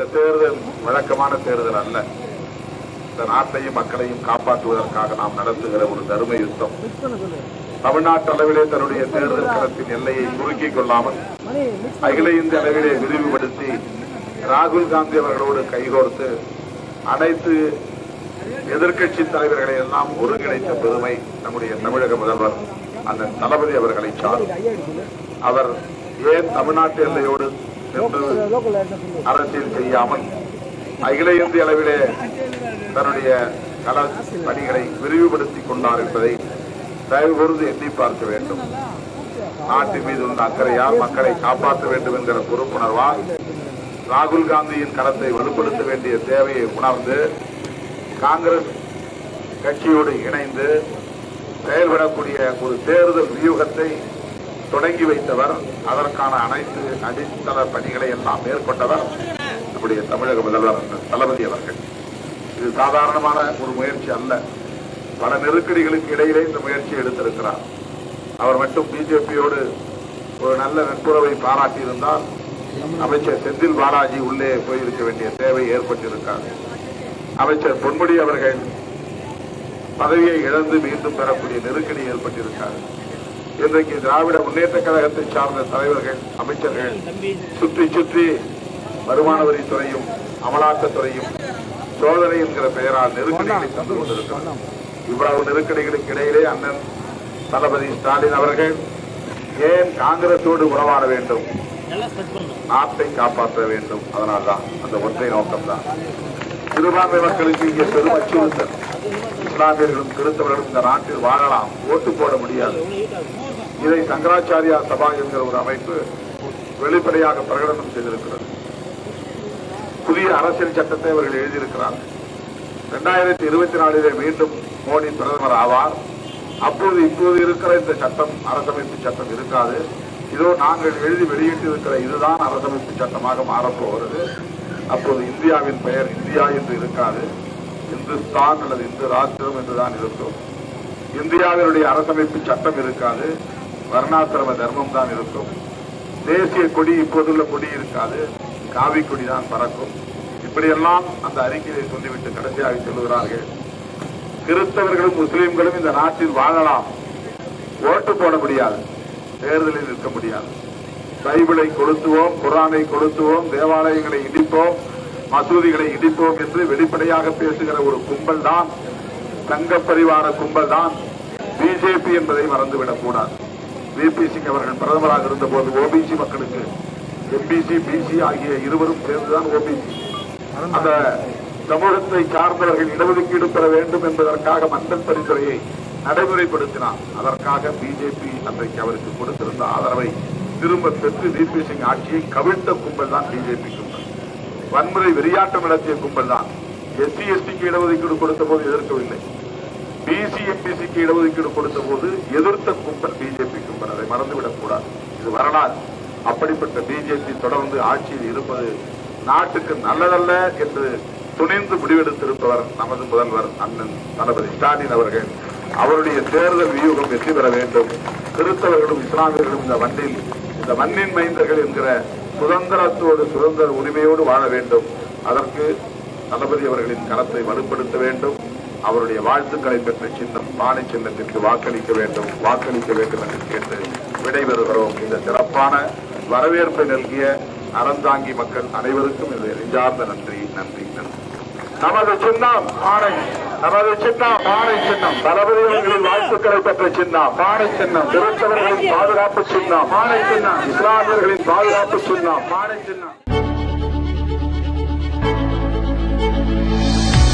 இந்த தேர்தல் வழக்கமான தேர்தல் அல்ல. இந்த நாட்டையும் மக்களையும் காப்பாற்றுவதற்காக நாம் நடத்துகிற ஒரு தர்ம யுத்தம். தமிழ்நாட்டு அளவிலே தன்னுடைய தேர்தல் களத்தின் எல்லையை சுருக்கிக் கொள்ளாமல் அகில இந்திய அளவிலே விரிவுபடுத்தி ராகுல் காந்தி அவர்களோடு கைகோர்த்து அனைத்து எதிர்கட்சி தலைவர்களை எல்லாம் ஒருங்கிணைத்த பெருமை நம்முடைய தமிழக முதல்வர் அந்த தளபதி அவர்களை சாரும். அவர் ஏன் தமிழ்நாட்டு எல்லையோடு அரசியல் செய்யாமல் அகில இந்திய அளவிலே தன்னுடைய கல பணிகளை விரிவுபடுத்திக் கொண்டார் என்பதை தயவு கூர்ந்து எண்ணி பார்க்க வேண்டும். நாட்டின் மீது உள்ள அக்கறையால் மக்களை காப்பாற்ற வேண்டும் என்கிற பொறுப்புணர்வால் ராகுல் காந்தியின் களத்தை வலுப்படுத்த வேண்டிய தேவையை உணர்ந்து காங்கிரஸ் கட்சியோடு இணைந்து செயல்படக்கூடிய ஒரு தேர்தல் வியூகத்தை தொடங்கி வைத்தவர் அதற்கான அனைத்து அடித்தள பணிகளை எல்லாம் மேற்கொண்டவர் நம்முடைய தமிழக முதல்வர் தளபதி அவர்கள். இது சாதாரணமான ஒரு முயற்சி அல்ல. பல நெருக்கடிகளுக்கு இடையிலே இந்த முயற்சி எடுத்திருக்கிறார். அவர் மட்டும் பிஜேபியோடு ஒரு நல்ல நட்புறவை பாராட்டியிருந்தால் அமைச்சர் செந்தில் பாலாஜி உள்ளே போயிருக்க வேண்டிய தேவை ஏற்பட்டிருக்காது. அமைச்சர் பொன்முடி அவர்கள் பதவியை இழந்து மீண்டும் பெறக்கூடிய நெருக்கடி ஏற்பட்டிருக்காது. இன்றைக்கு திராவிட முன்னேற்ற கழகத்தை சார்ந்த தலைவர்கள் அமைச்சர்கள் சுற்றி சுற்றி வருமான வரித்துறையும் அமலாக்கத்துறையும் சோதனை என்கிற பெயரால் நெருக்கடிகளை தந்து கொண்டிருக்கிறார் இவ்வளவு நெருக்கடிகளுக்கு இடையிலே அண்ணன் தளபதி ஸ்டாலின் அவர்கள் ஏன் காங்கிரசோடு உறவாட வேண்டும்? நாட்டை காப்பாற்ற வேண்டும். அதனால்தான் அந்த ஒற்றை நோக்கம்தான். சிறுபான்மை மக்களுக்கு இங்கே பெரும் அச்சுறுத்தல். இஸ்லாமியர்களும் கிறிஸ்தவர்களும் இந்த நாட்டில் வாழலாம். ஓட்டு போட முடியாது. இதை சங்கராச்சாரியா சபா என்கிற ஒரு அமைப்பு வெளிப்படையாக பிரகடனம் செய்திருக்கிறது. புதிய அரசியல் சட்டத்தை அவர்கள் எழுதியிருக்கிறார்கள். இரண்டாயிரத்தி இருபத்தி நாலிலே மீண்டும் மோடி பிரதமர் ஆவார். அப்போது இப்போது இருக்கிற இந்த சட்டம் அரசமைப்பு சட்டம் இருக்காது. இதோ நாங்கள் எழுதி வெளியிட்டிருக்கிற இதுதான் அரசமைப்பு சட்டமாக மாறப்போகிறது அப்போது இந்தியாவின் பெயர் இந்தியா என்று இருக்காது. இந்துஸ்தான் அல்லது இந்து ராஷ்டிரம் என்றுதான் இருக்கும். இந்தியாவினுடைய அரசமைப்பு சட்டம் இருக்காது வர்ணாசிரம தர்மம் தான் இருக்கும். தேசிய கொடி இப்போதுள்ள கொடி இருக்காது காவி கொடி தான் பறக்கும். இப்படியெல்லாம் அந்த அறிக்கையை சொல்லிவிட்டு கடைசியாக சொல்லுகிறார்கள். கிறிஸ்தவர்களும் முஸ்லிம்களும் இந்த நாட்டில் வாழலாம். ஓட்டு போட முடியாது தேர்தலில் நிற்க முடியாது. பைபிளை கொளுத்துவோம் குரானை கொளுத்துவோம் தேவாலயங்களை இடிப்போம் மசூதிகளை இடிப்போம் என்று வெளிப்படையாக பேசுகிற ஒரு கும்பல் தான் தங்க பரிவார கும்பல் தான் பிஜேபி என்பதை மறந்துவிடக் கூடாது. விபி சிங் அவர்கள் பிரதமராக இருந்தபோது ஓபிசி மக்களுக்கு எம்பிசி பிசி ஆகிய இருவரும் சேர்ந்துதான் ஓபிசி அந்த சமூகத்தை சார்ந்தவர்கள் இடஒதுக்கீடு பெற வேண்டும் என்பதற்காக மக்கள் பரிந்துரையை நடைமுறைப்படுத்தினார். அதற்காக பிஜேபி அன்றைக்கு அவருக்கு கொடுத்திருந்த ஆதரவை திரும்ப பெற்று விபி சிங் ஆட்சியை கவிழ்த்த கும்பல் தான் பிஜேபிக்கும் வன்முறை வெறியாட்டம் நடத்திய கும்பல் தான். எஸ்சி எஸ்டிக்கு இடஒதுக்கீடு கொடுத்த போது எதிர்க்கவில்லை பிசி எம்பிசிக்கு இடஒதுக்கீடு கொடுத்த போது எதிர்த்த கும்பல் பிஜேபி கும்பல். அதை மறந்துவிடக் கூடாது. இது வரலாறு. அப்படிப்பட்ட பிஜேபி தொடர்ந்து ஆட்சியில் இருப்பது நாட்டுக்கு நல்லதல்ல என்று துணிந்து முடிவெடுத்திருப்பவர் நமது முதல்வர் அண்ணன் தளபதி ஸ்டாலின் அவர்கள். அவருடைய தேர்தல் வியூகம் வெற்றி பெற வேண்டும். கிறிஸ்தவர்களும் இஸ்லாமியர்களும் இந்த வண்டில் இந்த மண்ணின் மைந்தர்கள் என்கிற சுதந்திரத்தோடு சுதந்திர உரிமையோடு வாழ வேண்டும். அதற்கு தளபதி அவர்களின் களத்தை வலுப்படுத்த வேண்டும். அவருடைய வாழ்த்துக்களை பெற்ற சின்னம் பானை சின்னத்திற்கு வாக்களிக்க வேண்டும். வாக்களிக்க வேண்டும் என்று கேட்டு விடைபெறுகிறோம். இந்த சிறப்பான வரவேற்பை நல்கிய அறந்தாங்கி மக்கள் அனைவருக்கும் இது நெஞ்சார்ந்த நன்றி நன்றி நன்றி. நமது சின்னம் பானை நமது சின்னம் பானை சின்னம். தளபதி அவர்களின் வாழ்த்துக்களை பெற்ற சின்னம். பானை சின்னம். திருத்தவர்களின் பாதுகாப்பு சின்னம். பானை சின்னம். இஸ்லாமியர்களின் பாதுகாப்பு சின்னம். பானை சின்னம்.